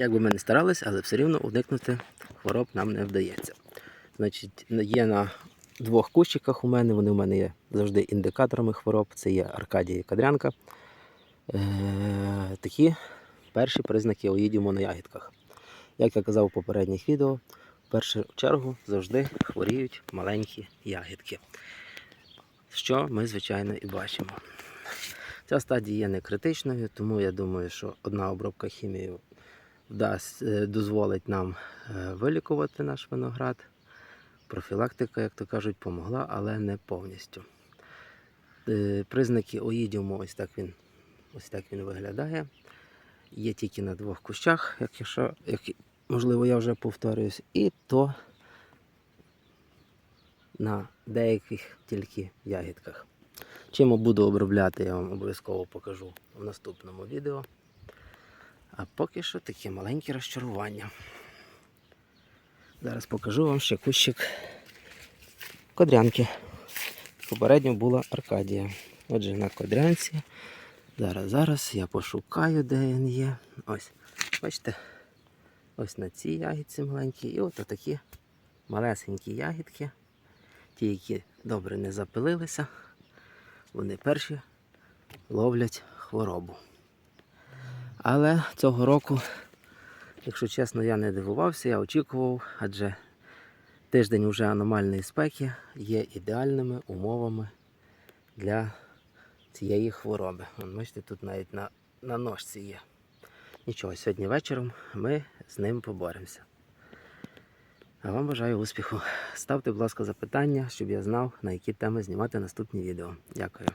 Як би ми не старались, але все рівно уникнути хвороб нам не вдається. Значить, є на двох кущиках у мене, вони у мене є завжди індикаторами хвороб. Це є Аркадія і Кадрянка. Е, такі перші признаки оїдіуму на ягідках. Як я казав у попередніх відео, в першу чергу завжди хворіють маленькі ягідки. Що ми, звичайно, і бачимо. Ця стадія є не критичною, тому я думаю, що одна обробка хімією вдасть, е, дозволить нам е, вилікувати наш виноград. Профілактика, як то кажуть, помогла, але не повністю. Е, Признаки оїдіуму, ось так він, ось так він виглядає. Є тільки на двох кущах, якщо, як, можливо, я вже повторююсь, і то на деяких тільки ягідках. Чим буду обробляти, я вам обов'язково покажу в наступному відео. А поки що такі маленькі розчарування. Зараз покажу вам ще кущик кодрянки. Попередньо була Аркадія. Отже, на кодрянці. Зараз, зараз я пошукаю, де він є. Ось, бачите, ось на цій ягідці маленькій. І от такі малесенькі ягідки. Ті, які добре не запилилися, вони перші ловлять хворобу. Але цього року, якщо чесно, я не дивувався, я очікував, адже тиждень вже аномальної спеки є ідеальними умовами для цієї хвороби. Бачите, тут навіть на, на ножці є. Нічого, сьогодні вечором ми з ним поборемося. А вам бажаю успіху. Ставте, будь ласка, запитання, щоб я знав, на які теми знімати наступні відео. Дякую.